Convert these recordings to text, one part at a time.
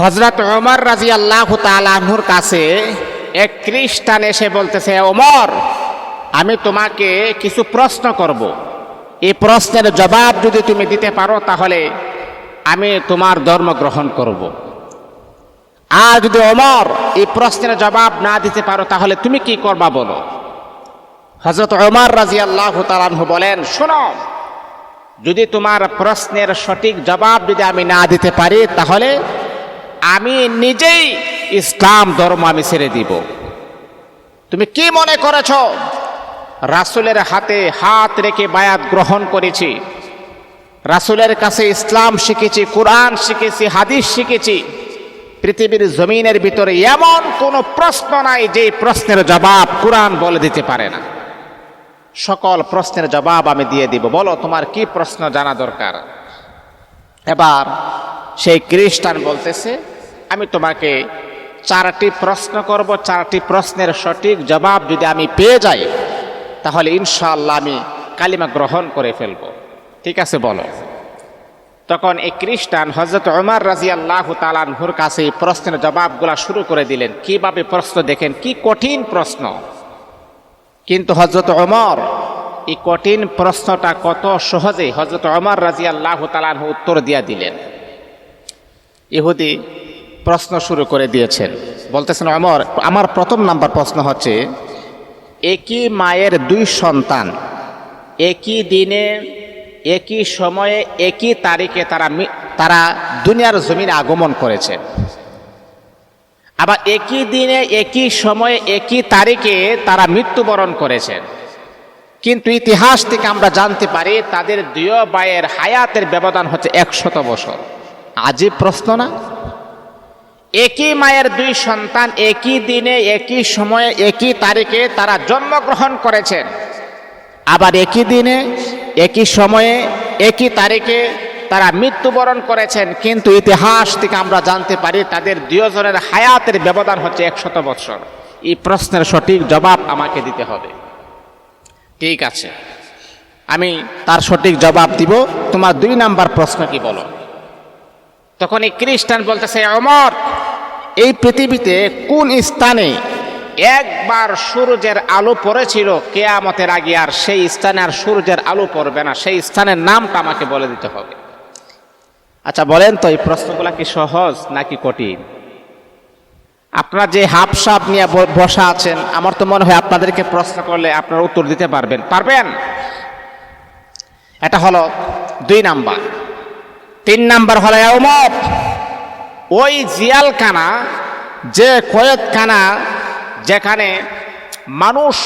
হজরত ওমর রাজি আল্লাহ তালাহুর কাছে এক খ্রিস্টান এসে বলতেছে, ওমর, আমি তোমাকে কিছু প্রশ্ন করব। এই প্রশ্নের জবাব যদি তুমি দিতে পারো তাহলে আমি তোমার ধর্ম গ্রহণ করব। আর যদি ওমর এই প্রশ্নের জবাব না দিতে পারো তাহলে তুমি কি করবা বলো? হজরত ওমর রাজি আল্লাহ তালাহু বলেন, শোনো, যদি তোমার প্রশ্নের সঠিক জবাব যদি আমি না দিতে পারি তাহলে আমি নিজেই ইসলাম ধর্ম আমি ছেড়ে দিব। তুমি কি মনে করেছ? রাসুলের হাতে হাত রেখে বায়াত গ্রহণ করেছি। রাসুলের কাছে ইসলাম শিখেছি, কোরআন শিখেছি, হাদিস শিখেছি। পৃথিবীর জমিনের ভিতরে এমন কোনো প্রশ্ন নাই যে প্রশ্নের জবাব কোরআন বলে দিতে পারে না। সকল প্রশ্নের জবাব আমি দিয়ে দিব। বলো, তোমার কি প্রশ্ন জানা দরকার? এবার সেই খ্রিস্টান বলতেছে আমি তোমাকে চারটি প্রশ্ন করব, চারটি প্রশ্নের সঠিক জবাব যদি আমি পেয়ে যাই, তাহলে ইনশাআল্লাহ আমি কালিমা গ্রহণ করে ফেলব। ঠিক আছে, বলো। তখন এই খ্রিস্টান হজরত ওমর রাজি আল্লাহ তালানহুর কাছে এই প্রশ্নের জবাবগুলা শুরু করে দিলেন। কীভাবে প্রশ্ন দেখেন? কি কঠিন প্রশ্ন। কিন্তু হজরত ওমর এই কঠিন প্রশ্নটা কত সহজে হজরত ওমর রাজি আল্লাহ তালানহু উত্তর দিয়া দিলেন। ইহুদি প্রশ্ন শুরু করে দিয়েছেন। বলতেছেন, অমর, আমার প্রথম নাম্বার প্রশ্ন হচ্ছে, একই মায়ের দুই সন্তান, একই দিনে, একই সময়ে, একই তারিখে তারা তারা দুনিয়ার জমিনে আগমন করেছে। আবার একই দিনে, একই সময়ে, একই তারিখে তারা মৃত্যুবরণ করেছেন কিন্তু ইতিহাস থেকে আমরা জানতে পারি, তাদের দুই বায়ের হায়াতের ব্যবধান হচ্ছে একশত বছর। আজীব প্রশ্ন না? একই মায়ের দুই সন্তান, একই দিনে, একই সময়ে, একই তারিখে তারা জন্মগ্রহণ করেছেন। আবার একই দিনে, একই সময়ে, একই তারিখে তারা মৃত্যুবরণ করেছেন। কিন্তু ইতিহাস থেকে আমরা জানতে পারি, তাদের দুজনের হায়াতের ব্যবধান হচ্ছে একশত বছর। এই প্রশ্নের সঠিক জবাব আমাকে দিতে হবে। ঠিক আছে। আমি তার সঠিক জবাব দিব। তোমার দুই নাম্বার প্রশ্ন কি বলো? তখন এই খ্রিস্টান বলতেছে অমর এই পৃথিবীতে কোন স্থানে একবার সূর্যের আলো পড়েছিল? কেয়ামতের আগে আর সেই স্থানে আর সূর্যের আলো পড়বে না। সেই স্থানের নামটা আমাকে বলে দিতে হবে। আচ্ছা বলেন তো, এই প্রশ্নগুলা কি সহজ নাকি কঠিন? আপনারা যে হাফ সাপ নিয়ে বসা আছেন, আমার তো মনে হয় আপনাদেরকে প্রশ্ন করলে আপনারা উত্তর দিতে পারবেন। পারবেন? এটা হলো দুই নাম্বার। তিন নাম্বার হলো এমত ওই জিয়ালখানা যে কয়েতখানা যেখানে মানুষ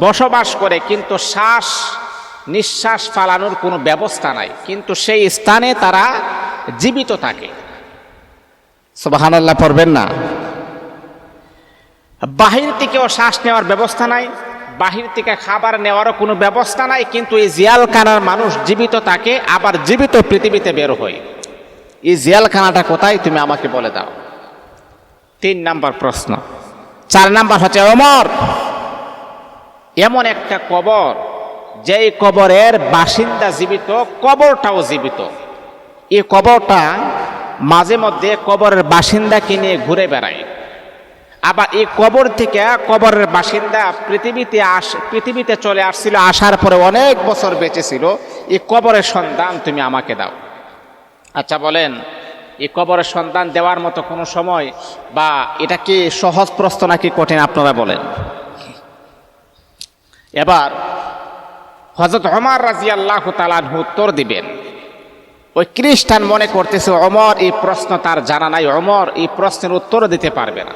বসবাস করে কিন্তু শ্বাস নিঃশ্বাস ফালানোর কোনো ব্যবস্থা নাই কিন্তু সেই স্থানে তারা জীবিত থাকে। সুবাহান্লাহ পড়বেন না। বাহির থেকেও শ্বাস নেওয়ার ব্যবস্থা নাই বাহির থেকে খাবার নেওয়ারও কোনো ব্যবস্থা নাই কিন্তু এই জিয়ালখানার মানুষ জীবিত থাকে আবার জীবিত পৃথিবীতে বের হয়। এই জিয়ালখানাটা কোথায় তুমি আমাকে বলে দাও। তিন নাম্বার প্রশ্ন। চার নাম্বার হচ্ছে অমর এমন একটা কবর যেই কবরের বাসিন্দা জীবিত কবরটাও জীবিত। এই কবরটা মাঝে মধ্যে কবরের বাসিন্দাকে নিয়ে ঘুরে বেড়ায়। আবার এই কবর থেকে কবরের বাসিন্দা পৃথিবীতে আস, পৃথিবীতে চলে আসছিল, আসার পরে অনেক বছর বেঁচে ছিল। এই কবরের সন্ধান তুমি আমাকে দাও। আচ্ছা বলেন, এই কবরের সন্ধান দেওয়ার মতো কোনো সময় বা এটা কি সহজ প্রশ্ন নাকি কঠিন, আপনারা বলেন। এবার হজরত অমর রাজি আল্লাহ তালান উত্তর দিবেন। ওই খ্রিস্টান মনে করতেছে অমর এই প্রশ্ন তার জানা নাই। অমর এই প্রশ্নের উত্তর দিতে পারবে না।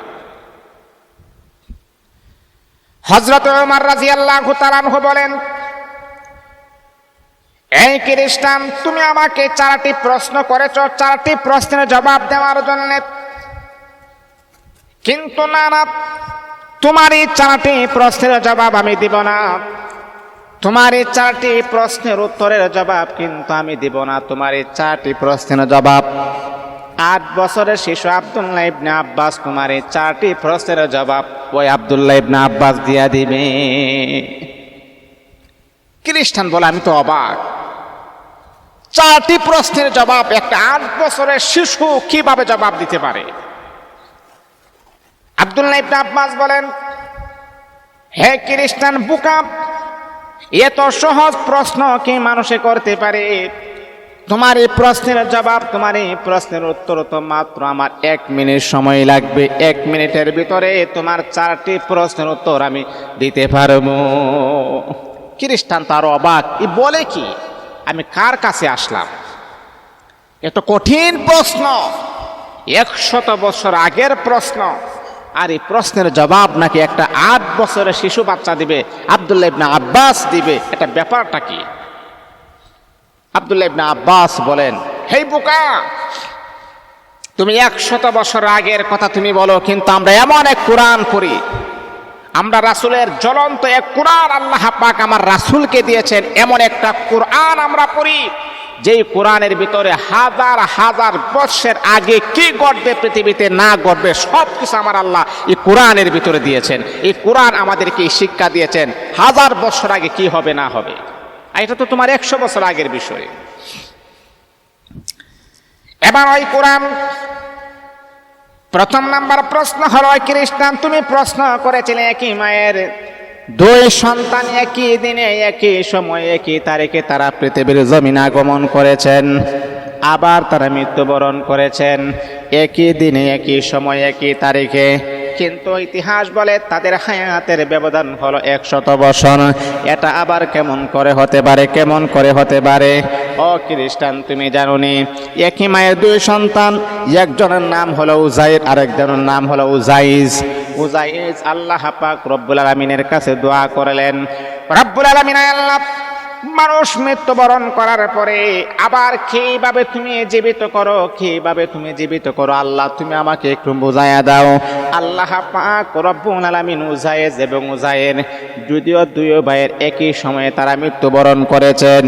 হজরত ওমর রাজি আল্লাহ বলেন, এই খ্রিস্টান, তুমি আমাকে চারটি প্রশ্ন করেছ। চারটি প্রশ্নের জবাব দেওয়ার জন্য। কিন্তু না না, তোমার এই চারটি প্রশ্নের জবাব আমি দিব না। তোমার এই চারটি প্রশ্নের উত্তরের জবাব কিন্তু আমি দিব না। তোমার এই চারটি প্রশ্নের জবাব আট বছরের শিশু আবদুল্লাহ ইবনে আব্বাস তোমার এই চারটি প্রশ্নের জবাব ওই আবদুল্লাহ ইবনে আব্বাস দিয়া দিবে। খ্রিস্টান বলে আমি তো অবাক। চারটি প্রশ্নের জবাব একটা আট বছরের শিশু কীভাবে জবাব দিতে পারে? আব্দুল্লাহ ইবনে আব্বাস বলেন, হে খ্রিস্টান বুকা এত সহজ প্রশ্ন কি মানুষে করতে পারে? তোমার এই প্রশ্নের জবাব, তোমার এই প্রশ্নের উত্তর তো মাত্র আমার এক মিনিট সময় লাগবে। এক মিনিটের ভিতরে তোমার চারটি প্রশ্নের উত্তর আমি দিতে পারব। খ্রিস্টান তার অবাক। ই বলে কি? আমি কার কাছে আসলাম? এত কঠিন প্রশ্ন। একশত বছর আগের প্রশ্ন। আর এই প্রশ্নের জবাব নাকি একটা আট বছরের শিশু বাচ্চা দিবে, আবদুল্লাহ ইবনা আব্বাস দিবে। এটা ব্যাপারটা কি? আবদুল্লাহ ইবনা আব্বাস বলেন হেই বোকা, তুমি একশত বছর আগের কথা তুমি বলো, কিন্তু আমরা এমন এক কোরআন পড়ি। আমরা রাসূলের জ্বলন্ত এক কোরআন আল্লাহ পাক আমার রাসূলকে দিয়েছেন, এমন একটা কোরআন আমরা পড়ি, যেই কোরআনের ভিতরে হাজার হাজার বৎসের আগে কি ঘটবে পৃথিবীতে, না ঘটবে সব কিছু আমার আল্লাহ এই কোরআনের ভিতরে দিয়েছেন। এই কোরআন আমাদেরকে শিক্ষা দিয়েছেন, হাজার বছর আগে কি হবে, না হবে। আর এটা তো তোমার একশো বছর আগের বিষয়। এবার ওই কোরআন প্রথম নাম্বার প্রশ্ন হলো খ্রিস্টান, তুমি প্রশ্ন করেছিলে একই মায়ের, দুই সন্তান একই দিনে, একই সময়ে, একই তারিখে তারা পৃথিবীর জমিন আগমন করেছেন, আবার তারা মৃত্যুবরণ করেছেন, একই দিনে, একই সময়ে, একই তারিখে। কিন্তু ইতিহাস বলে তাদের হায়াতের ব্যবধান হলো একশত বছর। এটা আবার কেমন করে হতে পারে, কেমন করে হতে পারে? ও খ্রিস্টান, তুমি জানোনি, একই মায়ের দুই সন্তান, একজনের নাম হলো উজাইর, আরেকজনের নাম হলো উজাইজ। উজাইজ আল্লাহ পাক রব্বুল আলমিনের কাছে দোয়া করলেন। রব্বুল আলমিন আল্লাহ মানুষ মৃত্যুবরণ করার পরে আবার কীভাবে তুমি জীবিত করো, কীভাবে তুমি জীবিত করো? আল্লাহ, তুমি আমাকে একটু বুঝাইয়া দাও। আল্লাহ পাক রব্বুল আলামিন উজায়েজ এবং উজায়ের যদিও দুই ভাইয়ের একই সময়ে তারা মৃত্যুবরণ করেছেন,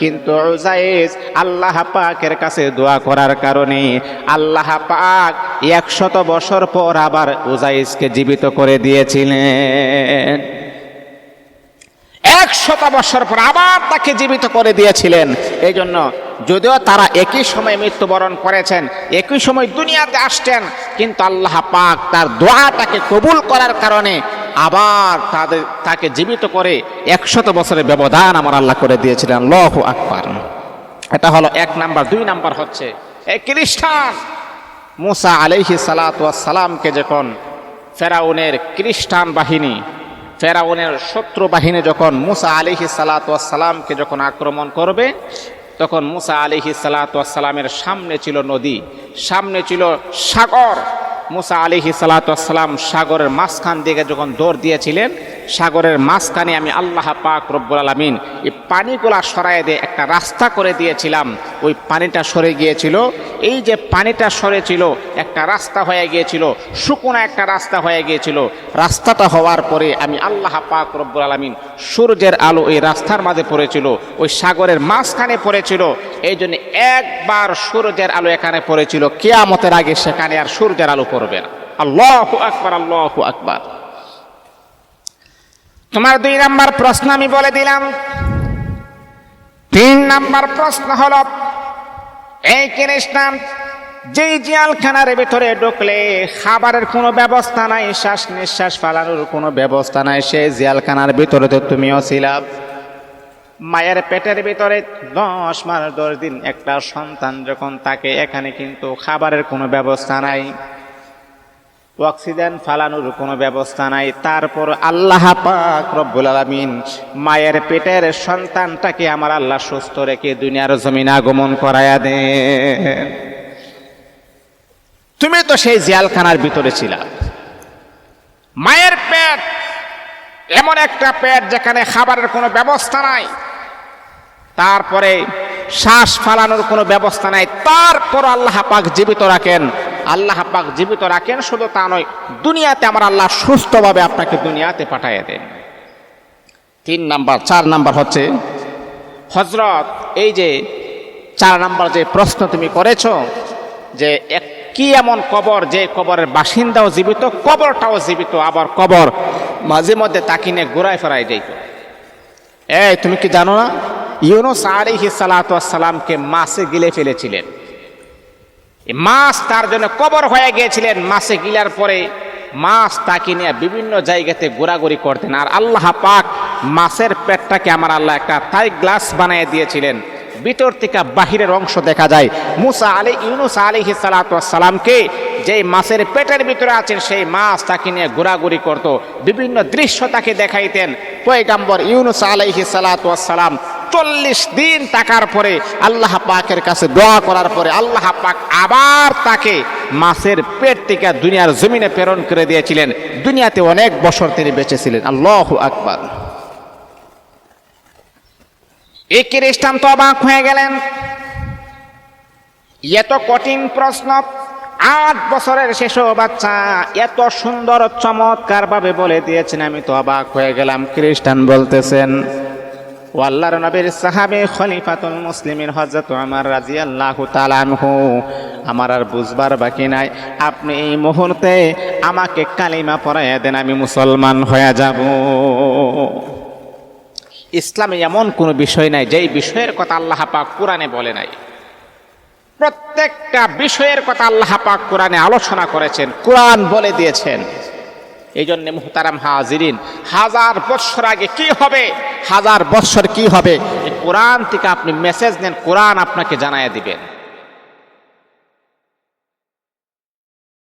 কিন্তু উজায়েজ আল্লাহ পাকের কাছে দোয়া করার কারণে আল্লাহ পাক একশত বছর পর আবার উজাইজকে জীবিত করে দিয়েছিলেন। একশত বছর পর আবার তাকে জীবিত করে দিয়েছিলেন। এই জন্য যদিও তারা একই সময় মৃত্যুবরণ করেছেন, একই সময় দুনিয়াতে আসছেন, কিন্তু আল্লাহ পাক তার দোয়াটাকে কবুল করার কারণে আবার তাদের, তাকে জীবিত করে একশত বছরের ব্যবধান আমার আল্লাহ করে দিয়েছিলেন। লহ আকবর। এটা হলো এক নাম্বার, দুই নাম্বার হচ্ছে, এই খ্রিস্টান মুসা আলাইহি সালাতামকে যখন ফেরাউনের খ্রিস্টান বাহিনী ফেরাউনের শত্রু বাহিনী যখন মুসা আলিহি সালাতামকে যখন আক্রমণ করবে, তখন মুসা আলিহি সালাতামের সামনে ছিল নদী, সামনে ছিল সাগর। মুসা আলিহি সালাতাম সাগরের মাঝখান দিকে যখন দৌড় দিয়েছিলেন সাগরের মাঝখানে আমি আল্লাহ পাক রব্বুল আলমিন এই পানিগুলা সরাই দিয়ে একটা রাস্তা করে দিয়েছিলাম। ওই পানিটা সরে গিয়েছিল। এই যে পানিটা সরেছিল, একটা রাস্তা হয়ে গিয়েছিল, শুকনো একটা রাস্তা হয়ে গিয়েছিল। রাস্তাটা হওয়ার পরে আমি আল্লাহ পাক রব্বুল আলমিন সূর্যের আলো ওই রাস্তার মাঝে পড়েছিল, ওই সাগরের মাঝখানে পড়েছিল। এই জন্য একবার সূর্যের আলো এখানে পড়েছিল। কেয়ামতের আগে সেখানে আর সূর্যের আলো পড়বে না। আল্লাহ আকবার আল্লাহ আকবার। তোমার দুই নাম্বার প্রশ্ন আমি বলে দিলাম। তিন নাম্বার প্রশ্ন হল, এই খ্রিস্টান যেই জিয়ালখানার ভিতরে ঢুকলে খাবারের কোনো ব্যবস্থা নাই, শ্বাস নিঃশ্বাস ফালানোর কোনো ব্যবস্থা নাই, সেই জিয়ালখানার ভিতরে তো তুমিও ছিলা। মায়ের পেটের ভিতরে দশ মাস দশ দিন একটা সন্তান যখন তাকে এখানে কিন্তু খাবারের কোনো ব্যবস্থা নাই। অক্সিজেন ফালানোর কোনো ব্যবস্থা নাই। তারপর আল্লাহ পাক রব্বুল আলমিন মায়ের পেটের সন্তানটাকে আমার আল্লাহ সুস্থ রেখে দুনিয়ার জমিন আগমন করায়া দেন। তুমি তো সেই জিয়ালখানার ভিতরে ছিলা। মায়ের পেট এমন একটা পেট যেখানে খাবারের কোনো ব্যবস্থা নাই। তারপরে শ্বাস ফালানোর কোনো ব্যবস্থা নাই। তারপর আল্লাহ পাক জীবিত রাখেন। আল্লাহ পাক জীবিত রাখেন, শুধু তা নয়, দুনিয়াতে আমার আল্লাহ সুস্থভাবে আপনাকে দুনিয়াতে পাঠাইয়া দেন। তিন নাম্বার, চার নাম্বার হচ্ছে হজরত এই যে চার নাম্বার যে প্রশ্ন তুমি করেছ, যে এক কি এমন কবর, যে কবরের বাসিন্দাও জীবিত, কবরটাও জীবিত, আবার কবর মাঝে মধ্যে তাকিনে ঘোরায় ফেরায় যাইত। এই, তুমি কি জানো না? ইউনুস আলিহি সালাতামকে মাছে গিলে ফেলেছিলেন। মাছ তার জন্য কবর হয়ে গিয়েছিলেন। মাছে গিলার পরে মাছ তাকে নিয়ে বিভিন্ন জায়গাতে ঘোরাঘুরি করতেন। আর আল্লাহ পাক মাছের পেটটাকে আমার আল্লাহ একটা তাই গ্লাস বানিয়ে দিয়েছিলেন। ভিতর থেকে বাহিরের অংশ দেখা যায়। মুসা আলী, ইউনুস আলিহি সালাতামকে যেই মাছের পেটের ভিতরে আছেন, সেই মাছ তাকে নিয়ে ঘোরাঘুরি করত। বিভিন্ন দৃশ্য তাকে দেখাইতেন। পয়গাম্বর ইউনুস আলাইহি সালাতাম চল্লিশ দিন টাকার পরে আল্লাহ পাকের কাছে দোয়া করার পরে আল্লাহ পাক আবার তাকে মাছের পেট থেকে দুনিয়ার জমিনে প্রেরণ করে দিয়েছিলেন। দুনিয়াতে অনেক বছর তিনি বেঁচেছিলেন আল্লাহ আকবার। এই খ্রিস্টান তো অবাক হয়ে গেলেন? এত কঠিন প্রশ্ন, আট বছরের শেষ বাচ্চা, এত সুন্দর চমৎকার ভাবে বলে দিয়েছেন, আমি তো অবাক হয়ে গেলাম। খ্রিস্টান বলতেছেন ও আল্লাহর নবীর সাহাবে খলিফাতুল মুসলিমের হজরত আমার রাজি আল্লাহ তালানহু আমার আর বুঝবার বাকি নাই। আপনি এই মুহূর্তে আমাকে কালিমা পড়াইয়া দেন, আমি মুসলমান হয়ে যাব। ইসলামে এমন কোনো বিষয় নাই, যেই বিষয়ের কথা আল্লাহ পাক কোরআনে বলে নাই। প্রত্যেকটা বিষয়ের কথা আল্লাহ পাক কোরআনে আলোচনা করেছেন, কোরআন বলে দিয়েছেন। এই জন্যে মুহতারাম হাজিরিন, হাজার বৎসর আগে কি হবে? হাজার বৎসর কি হবে? এই কোরআন থেকে আপনি মেসেজ নেন, কোরআন আপনাকে জানায় দিবেন।